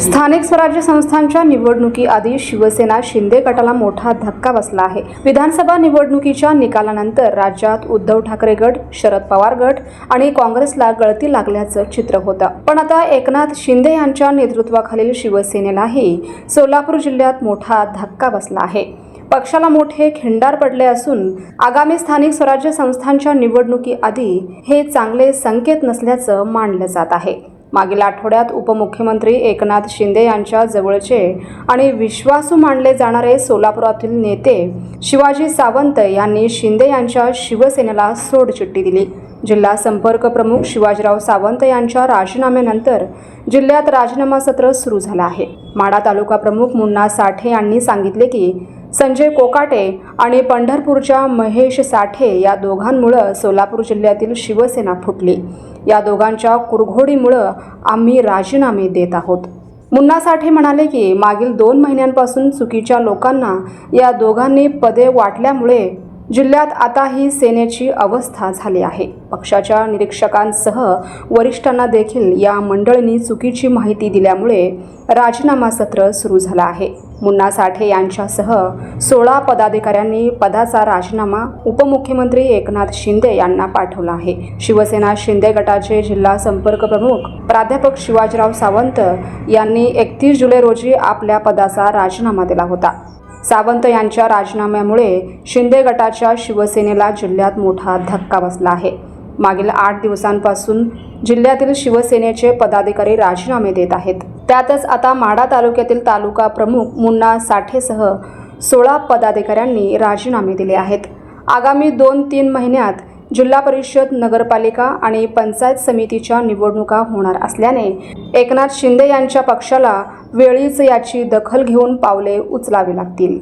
स्थानिक स्वराज्य संस्थांच्या निवडणुकीआधी शिवसेना शिंदे गटाला मोठा धक्का बसला आहे. विधानसभा निवडणुकीच्या निकालानंतर राज्यात उद्धव ठाकरे गट शरद पवार गट आणि काँग्रेसला गळती लागल्याचं चित्र होतं. पण आता एकनाथ शिंदे यांच्या नेतृत्वाखालील शिवसेनेलाही सोलापूर जिल्ह्यात मोठा धक्का बसला आहे. पक्षाला मोठे खिंडार पडले असून आगामी स्थानिक स्वराज्य संस्थांच्या निवडणुकीआधी हे चांगले संकेत नसल्याचं मानलं जात आहे. मागील आठवड्यात उपमुख्यमंत्री एकनाथ शिंदे यांच्या जवळचे आणि विश्वासू मानले जाणारे सोलापुरातील नेते शिवाजी सावंत यांनी शिंदे यांच्या शिवसेनेला सोडचिठ्ठी दिली. जिल्हा संपर्क प्रमुख शिवाजीराव सावंत यांच्या राजीनाम्यानंतर जिल्ह्यात राजीनामा सत्र सुरू झालं आहे. माडा तालुका प्रमुख मुन्ना साठे यांनी सांगितले की संजय कोकाटे आणि पंढरपूरच्या महेश साठे या दोघांमुळं सोलापूर जिल्ह्यातील शिवसेना फुटली. या दोघांच्या कुरघोडीमुळं आम्ही राजीनामे देत आहोत. मुन्ना साठे म्हणाले की मागील दोन महिन्यांपासून चुकीच्या लोकांना या दोघांनी पदे वाटल्यामुळे जिल्ह्यात आता ही सेनेची अवस्था झाली आहे. पक्षाच्या निरीक्षकांसह वरिष्ठांना देखील या मंडळींनी चुकीची माहिती दिल्यामुळे राजीनामा सत्र सुरू झालं आहे. मुन्ना साठे यांच्यासह सोळा पदाधिकाऱ्यांनी पदाचा राजीनामा उपमुख्यमंत्री एकनाथ शिंदे यांना पाठवला आहे. शिवसेना शिंदे गटाचे जिल्हा संपर्क प्रमुख प्राध्यापक शिवाजीराव सावंत यांनी एकतीस जुलै रोजी आपल्या पदाचा राजीनामा दिला होता. सावंत यांच्या राजीनाम्यामुळे शिंदे गटाच्या शिवसेनेला जिल्ह्यात मोठा धक्का बसला आहे. मागील आठ दिवसांपासून जिल्ह्यातील शिवसेनेचे पदाधिकारी राजीनामे देत आहेत. त्यातच आता माढा तालुक्यातील तालुका प्रमुख मुन्ना साठेसह सोळा पदाधिकाऱ्यांनी राजीनामे दिले आहेत. आगामी दोन तीन महिन्यात जिल्हा परिषद नगरपालिका आणि पंचायत समितीच्या निवडणुका होणार असल्याने एकनाथ शिंदे यांच्या पक्षाला वेळीच याची दखल घेऊन पावले उचलावी लागतील.